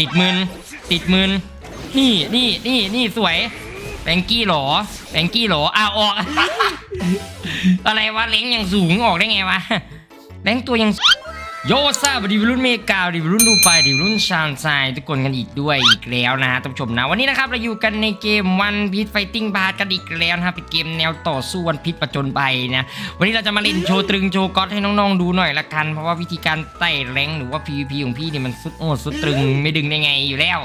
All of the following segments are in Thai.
ติดมืนติดมืนนี่นี่นี่นี่สวยแบงกี้หรอแบงกี้หรออ่าออก อะไรวะเล้งยังสูงออกได้ไงวะแบงตัวยัง โยซาบดีรุ่นเมกาดีรุ่นดูไปดีรุ่นชานไซทุกคนกันอีกด้วยอีกแล้วนะฮะท่านผู้ชมนะวันนี้นะครับเราอยู่กันในเกมวันพี e ไฟติ้งบาร์กันอีกแล้วนะครับเป็นเกมแนวต่อสู้วันพี e ประจนภัยนะวันนี้เราจะมาเล่นโชว์ตรึงโชว์ก๊อตให้น้องๆดูหน่อยละกัน เพราะว่าวิธีการไต่แรงหรือว่า PVP ของพี่นี่มันสุดโอ้สุดตรึงไม่ดึงได้ไงอยู่แล้ว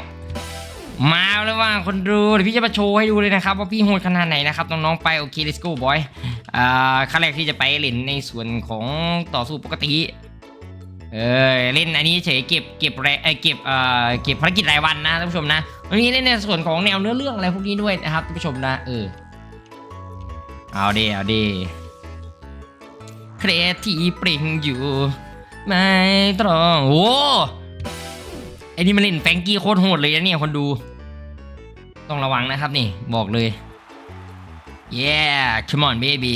มาแล้วว่าคนดูเดี๋ยวพี่จะมาโชว์ให้ดูเลยนะครับ ว่าพี่โหดขนาดไหนนะครับน้องๆไปโอเค let's go boy อ่าขั้นแรกที่จะไปเล่นในส่วนของต่อสู้ปกติ เออเล่นอันนี้เฉยเก็บเก็บแรเอยเก็บเอ่อเก็บภารกิจรายวันนะท่านผู้ชมนะวันนี้เล่นในส่วนของแนวเนื้อเรื่องอะไรพวกนี้ด้วยนะครับท่านผู้ชมนะเออเอาดีเอาดีเครที่ปริงอยู่ไม่ตรองโอ้ไอ้นี่มันเล่นแฟงกี้โคตรโหดเลยนะเนี่ยคนดู ต้องระวังนะครับนี่บอกเลย yeah come on baby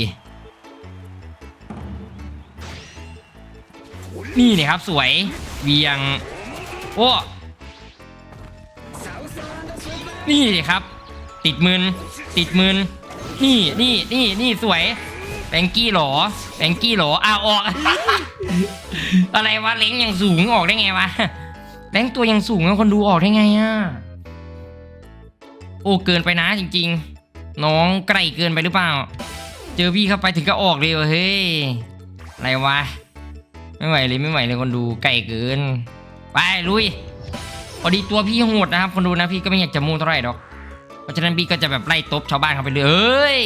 นี่เนี่ยครับสวยเวียง โอ้นี่นี่ครับ ติดมืนติดมืนนี่นี่นี่นี่สวยแบงกี้หรอแบงกี้หรออ้าวออก อะไรวะเล้งยังสูงออกได้ไงวะแบงตัวยังสูงแล้วคนดูออกได้ไงอะโอ้เกินไปนะจริง ๆ น้องไกลเกินไปหรือเปล่า เจอพี่เข้าไปถึงก็ออกเลยว่ะเฮ้ยอะไรวะ ไม่ไหวเลยไม่ไหวเลยคนดูไก่เกิน ไปลุยพอดีตัวพี่โหดนะครับ คนดูนะพี่ก็ไม่อยากจะมูเท่าไหร่ดอก เพราะฉะนั้นพี่ก็จะแบบไล่ตบชาวบ้านเขาไปเลยเอ้ย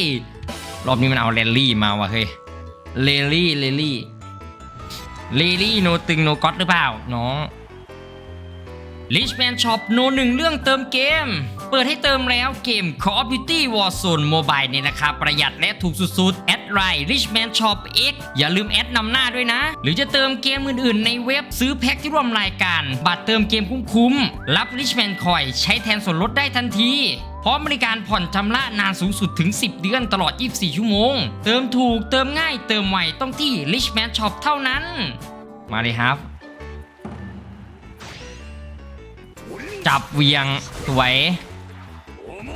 รอบนี้มันเอาแรลลี่มาว่ะเฮ้ยเรลลี่เรลลี่เรลลี่โนตึงโนก็อตหรือเปล่าน้อง Richman Shop โนหนึ่งเรื่องเติมเกม เปิดให้เติมแล้วเกม Call of Duty Warzone Mobile ในราคาประหยัดและถูกสุดๆ แอดไลน์ Richman Shop X อย่าลืมแอดนำหน้าด้วยนะ หรือจะเติมเกมอื่นๆ ในเว็บซื้อแพ็คที่ร่วมรายการ บัตรเติมเกมคุ้มๆ รับ Richman Coin ใช้แทนส่วนลดได้ทันทีพร้อมบริการผ่อนชำระนานสูงสุดถึง 10 เดือนตลอด 24 ชั่วโมง เติมถูกเติมง่ายเติมไวต้องที่ Richman Shop เท่านั้น มาเลยครับ จับเวียงสวย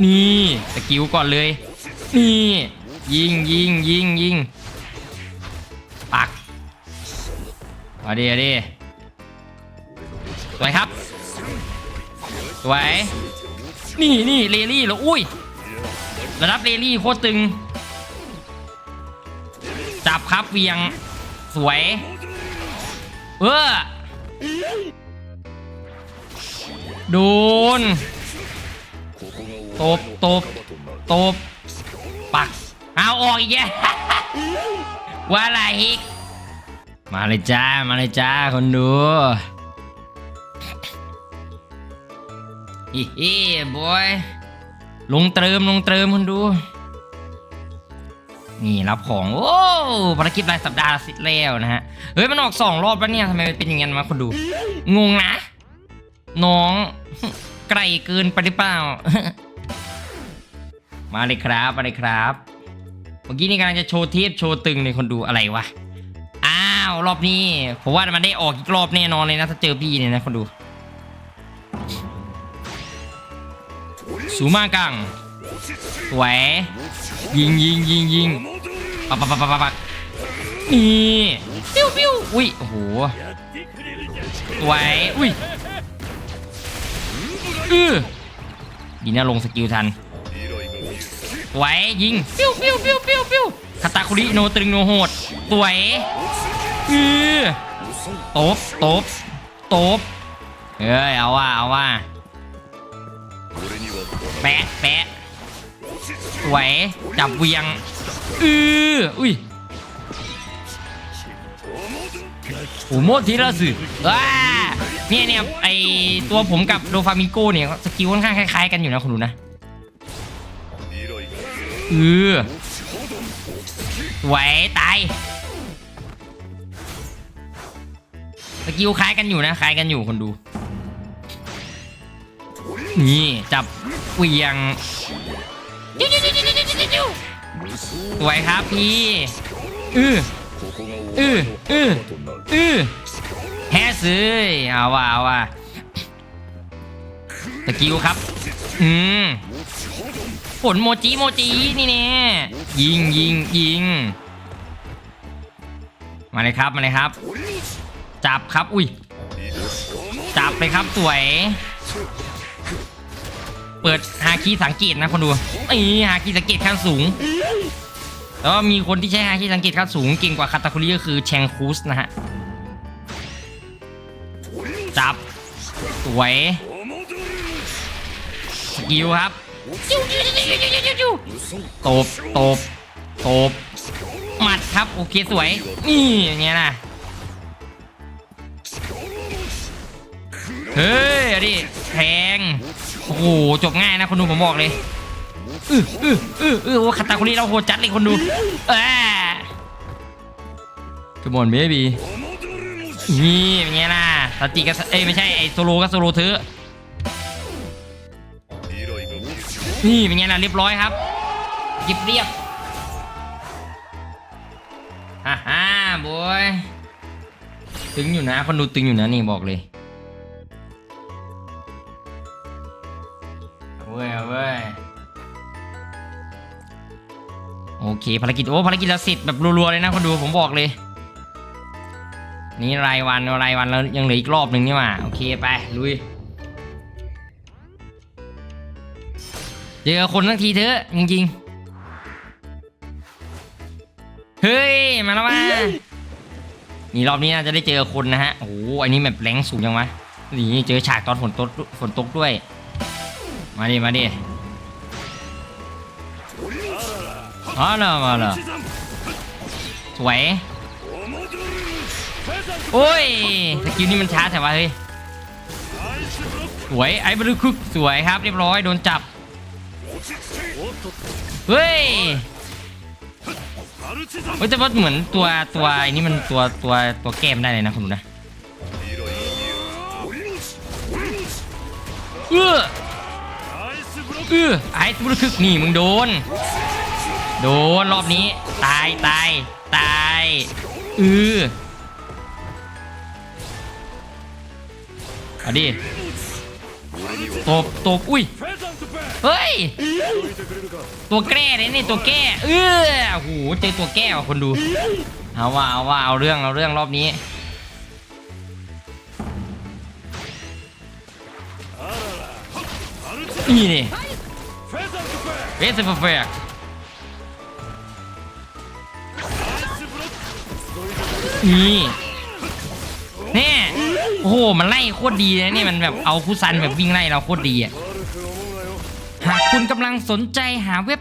นี่สกิลก่อนเลย นี่ยิงยิงยิงยิงปักมาดีมาดีสวยครับสวยนี่นี่เรลลี่แล้วอุ้ยระดับเรลลี่โคตรตึง จับครับเวียงสวยเออโดน ตบตบตบปักเอาออกอีกแย่ว่าอะไรฮิกมาเลยจ้า มาเลยจ้า คนดูฮิฮิบอยลงเติมลงเติมคนดู นี่รับของ โอ้ภารกิจรายสัปดาห์สิแล้วนะฮะ เฮ้ย มันออกสองรอบแล้วเนี่ยทำไมมันเป็นอย่างนั้นวะคนดู งงนะ น้องไกลเกินไปหรือเปล่า มาเลยครับ มาเลยครับ เมื่อกี้นี่กำลังจะโชว์เทปโชว์ตึงในคนดูอะไรวะ อ้าว รอบนี้ ผมว่ามันได้ออกอีกรอบแน่นอนเลยนะ ถ้าเจอพี่เนี่ยนะคนดู สูมากังสวย ยิงยิงยิงยิงปักปักปักปักปักนี่ปิ้วปิ้วอุ้ย โอ้โหสวยอุ้ย อือดีนะลงสกิลทัน สวยยิงปิ้วปิ้วปิ้วปิ้วปิ้วคาตาคุริโนตรึงโนโหดสวยอือตบตบตบเอ้ยเอาว่าเอาว่าแปะแปะสวยจับเวียงอืออุ้ยโอ้โมทีละสึว้าเนี่ยเนี่ยไอตัวผมกับโดฟามิโกเนี่ยสกิลค่อนข้างคล้ายๆกันอยู่นะคุณดูนะ เออสวตายสกิลคล้ายกันอยู่นะคล้ายกันอยู่คนดู นี่จับเวียงจิ้วจิ้วจิ้วจิ้วจิ้วจิ้วสวยครับพี่อืออืออืออือแฮซื้อเอาว่ะเอาว่ะสกิลครับ อืม ผลโมจิโมจินี่แน่ยิงยิงยิงมาเลยครับมาเลยครับ จับครับอุ้ยจับเลยครับสวย เปิดฮาคีสังเกตนะคนดูไอ้ฮาคีสังเกตขั้นสูงแล้วมีคนที่ใช้ฮาคีสังเกตขั้นสูงเก่งกว่าคาตาคุริก็คือแชงคูสนะฮะจับสวยสกิลครับ ตบตบตบหมัดครับโอเคสวย นี่อย่างเงี้ยนะเฮ้ยเอาดิแทงโอ้โหจบง่ายนะคนดูผมบอกเลยอืออืออืออือว่าคาตาคุริเราโหดจัดเลยคนดูเออขบอนเบบีนี่เป็นไงล่ะสติกับเอ้ยไม่ใช่ไอโซโลกับโซโลเธอ นี่เป็นไงล่ะเรียบร้อยครับเรียบเรียบฮ่าฮ่าบอยตึงอยู่นะคนดูตึงอยู่นะนี่บอกเลยเอาเว้ยเอาเว้ยโอเคภารกิจโอ้ภารกิจเราเสร็จแบบรัวๆเลยนะคนดูผมบอกเลย นี่รายวันรายวันแล้วยังเหลืออีกรอบหนึ่งนี่หว่าโอเคไปลุย เจอคนทั้งทีเถอะจริงๆ เฮ้ย มาแล้วว่านี่รอบนี้น่าจะได้เจอคนนะฮะ โอ้โหอันนี้แบบแรงสูงยังวะนี่เจอฉากตอนฝนตกฝนตกด้วย มาดิ มาดิมาแล้วมาแล้วสวย โอ้ย สกิลนี่มันช้าแต่ว่าเฮ้ย สวย ไอ้บลูคุกสวยครับ เรียบร้อย โดนจับ เฮ้ยเฮ้ยแต่ว่าเหมือนตัวตัวไอ้นี่มันตัวตัวตัวแก้มได้เลยนะคุณดูนะเออเออไอ้สุรคึกนี่มึงโดน โดนรอบนี้ ตายตายตายเออเอาดิตบตบอุ้ย เฮ้ย ตัวแก้เลยนี่ตัวแก้เออโอ้โหเจอตัวแก้ว่ะคนดู เอาว่าเอาว่าเอาเรื่องเอาเรื่องรอบนี้นี่นี่เวสเฟอร์เฟกนี่แน่โอ้โห มันไล่โคตรดีเลยเนี่มันแบบเอาคุซันแบบวิ่งไล่เราโคตรดีอะ คุณกำลังสนใจหาเว็บ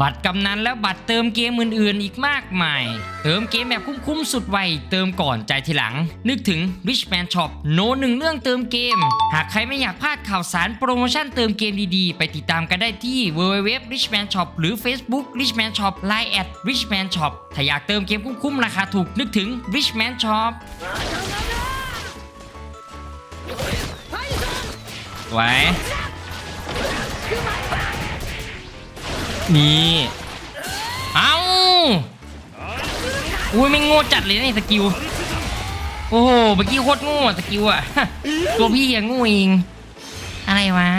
บัตรกำนันและบัตรเติมเกมอื่นๆ อีกมากมาย เติมเกมแบบคุ้มๆสุดไว เติมก่อนใจทีหลัง นึกถึง Richman Shop โนหนึ่งเรื่องเติมเกม หากใครไม่อยากพลาดข่าวสารโปรโมชั่นเติมเกมดีๆ ไปติดตามกันได้ที่ www richman shop หรือ Facebook richman shop line at richman shop ถ้าอยากเติมเกมคุ้มๆราคาถูกนึกถึง richman shop ไว้ นี่เอาอุ้ยไม่งโง่จัดเลยนะนี่สกิล โอ้โหเมื่อกี้โคตรโง่อสกิลอะตัวพี่ยังโง่เองอะไรวะ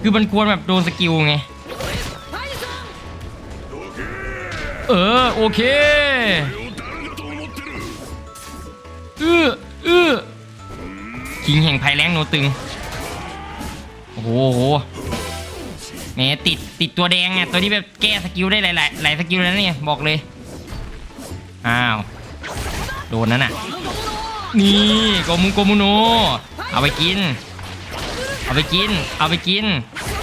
คือมันควรแบบโดนสกิลไง เออโอเคเออเออคิงแห่งภัยแรงโนตึง โอ้โห แหมติดติดตัวแดงไงตัวนี้แบบแก้สกิลได้หลายหลายหลายสกิลแล้วเนี่ยบอกเลยอ้าวโดนนั่นน่ะนี่โกมุโกมุโนเอาไปกิน เอาไปกิน เอาไปกิน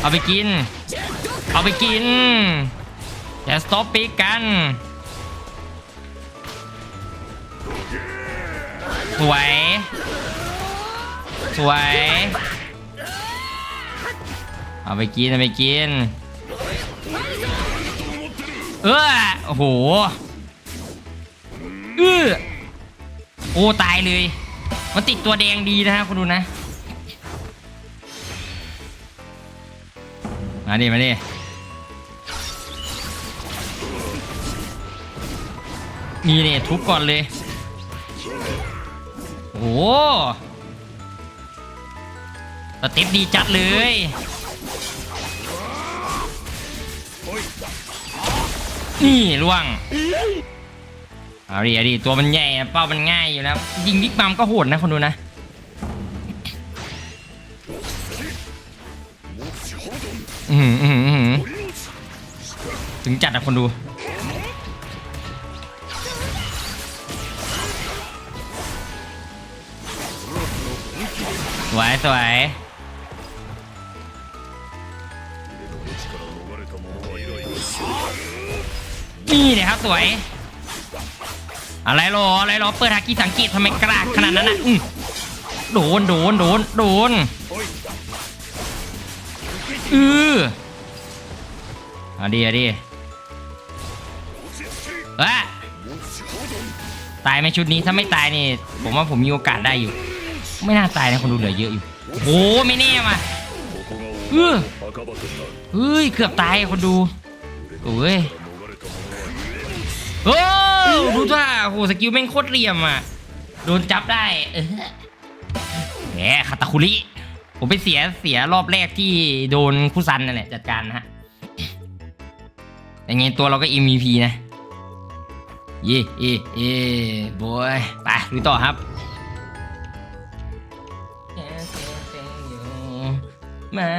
เอาไปกิน เอาไปกินอย่าสต็อปปีกกันสวยสวย เอาไปกินเอาไปกิน เออโอ้โหเออโอ้ตายเลย มันติดตัวแดงดีนะฮะคุณดูนะ มาดิมาดินี่เนี่ยทุบก่อนเลย โอ้สเต็ปดีจัดเลย นี่ล่วงเอาดิเอาดิตัวมันใหญ่อะเป้ามันง่ายอยู่แล้ว ยิงบิ๊กมัมก็โหดนะคนดูนะอือหืออือหืออื้อหือถึงจัดอะคนดูสวยสวย นี่เลยครับสวย อะไรหรออะไรหรอเปิดฮากิสังเกตทำไมกล้าขนาดนั้นอะโดนโดนโดนโดนเออเอดีเอาดีเอะตายไหมชุดนี้ถ้าไม่ตายนี่ ผมว่าผมมีโอกาสได้อยู่ ไม่น่าตายนะคนดูเหลือเยอะอยู่โอ้ไม่แน่มาเออเฮ้ยเกือบตายคนดูโอ้ย โอ้ดูท่าโอ้โหสกิลแม่งโคตรเหลี่ยมอะ โดนจับได้เออแหมคาตาคุริ ผมไปเสียเสียรอบแรกที่โดนคุซันนั่นแหละจัดการนะฮะอย่างงี้ตัวเราก็ MVP นะเย่เย่เย่บอยไปลุยต่อครับไม่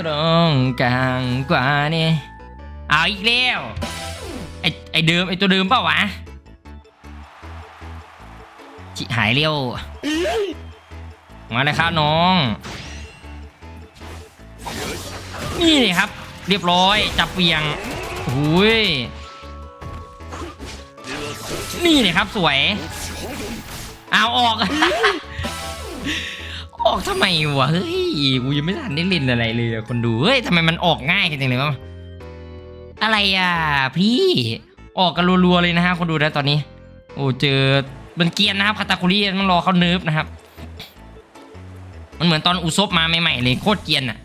ตรงกลางกว่านี่เอาอีกแล้ว ไอไอเดิมไอตัวเดิมเปล่าวะจิหายเร็วมาเลยครับน้อง นี่เลยครับ เรียบร้อยจับเวียงหุยนี่เลยครับสวย เอาออก ออกทำไมวะเฮ้ยกูยังไม่ทันได้เล่นอะไรเลยคนดูเฮ้ยทำไมมันออกง่ายกันจังเลยวะ อะไรอะ พี่ ออกกันรัวๆเลยนะฮะคนดูนะตอนนี้ โอ้เจอมันเกียนนะครับคาตาคุริมันรอเขาเนิร์ฟนะครับ มันเหมือนตอนอุซบมาใหม่ๆเลยโคตรเกียนอะ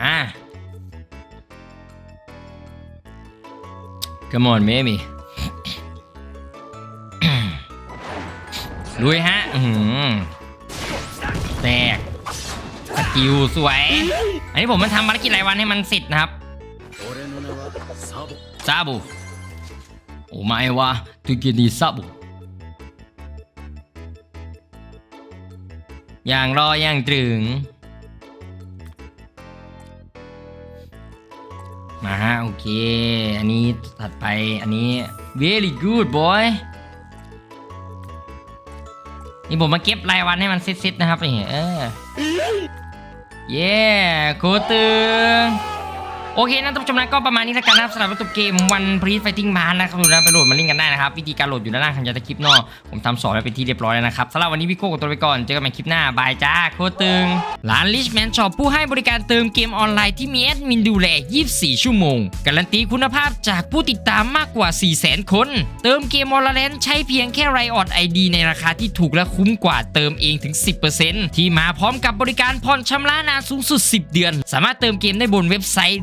มา Come on baby ลุยฮะแตกสกิลสวย อันนี้ผมมันทำภารกิจรายวันให้มันเสร็จนะครับซาบุโอ้ไม่วะตุกินีซาบุอย่างรออย่างตรึงมาฮะโอเค อันนี้ถัดไปอันนี้ very good boy นี่ผมมาเก็บรายวันให้มันซ็ตๆนะครับนี่เออ เย้โคตรตึง โอเคนะท่านผู้ชมนะก็ประมาณนี้แล้วกันนะครับสำหรับตัวเกมวันพรีไฟติ้งมานะครับดูนะไปโหลดมาเล่นกันได้นะครับ วิธีการโหลดอยู่ด้านล่างข้างใต้คลิปเนอกผมทำสอนไว้เป็นที่เรียบร้อยแล้วนะครับสำหรับวันนี้พี่โก้กับตัวไปก่อน เจอกันใหม่คลิปหน้า บายจ้า โคตรตึงร้าน Richman Shop ผู้ให้บริการเติมเกมออนไลน์ที่มีแอดมินดูแล 24 ชั่วโมง การันตีคุณภาพจากผู้ติดตามมากกว่า 400,000 คน เติมเกมออนไลน์ใช้เพียงแค่ไรออดไอดีในราคาที่ถูกและคุ้มกว่าเติมเองถึง 10%ที่มาพร้อมกับบริการผ่อนชำระนานสูงสุด 10 เดือน สามารถเติมเกมได้บนเว็บไซต์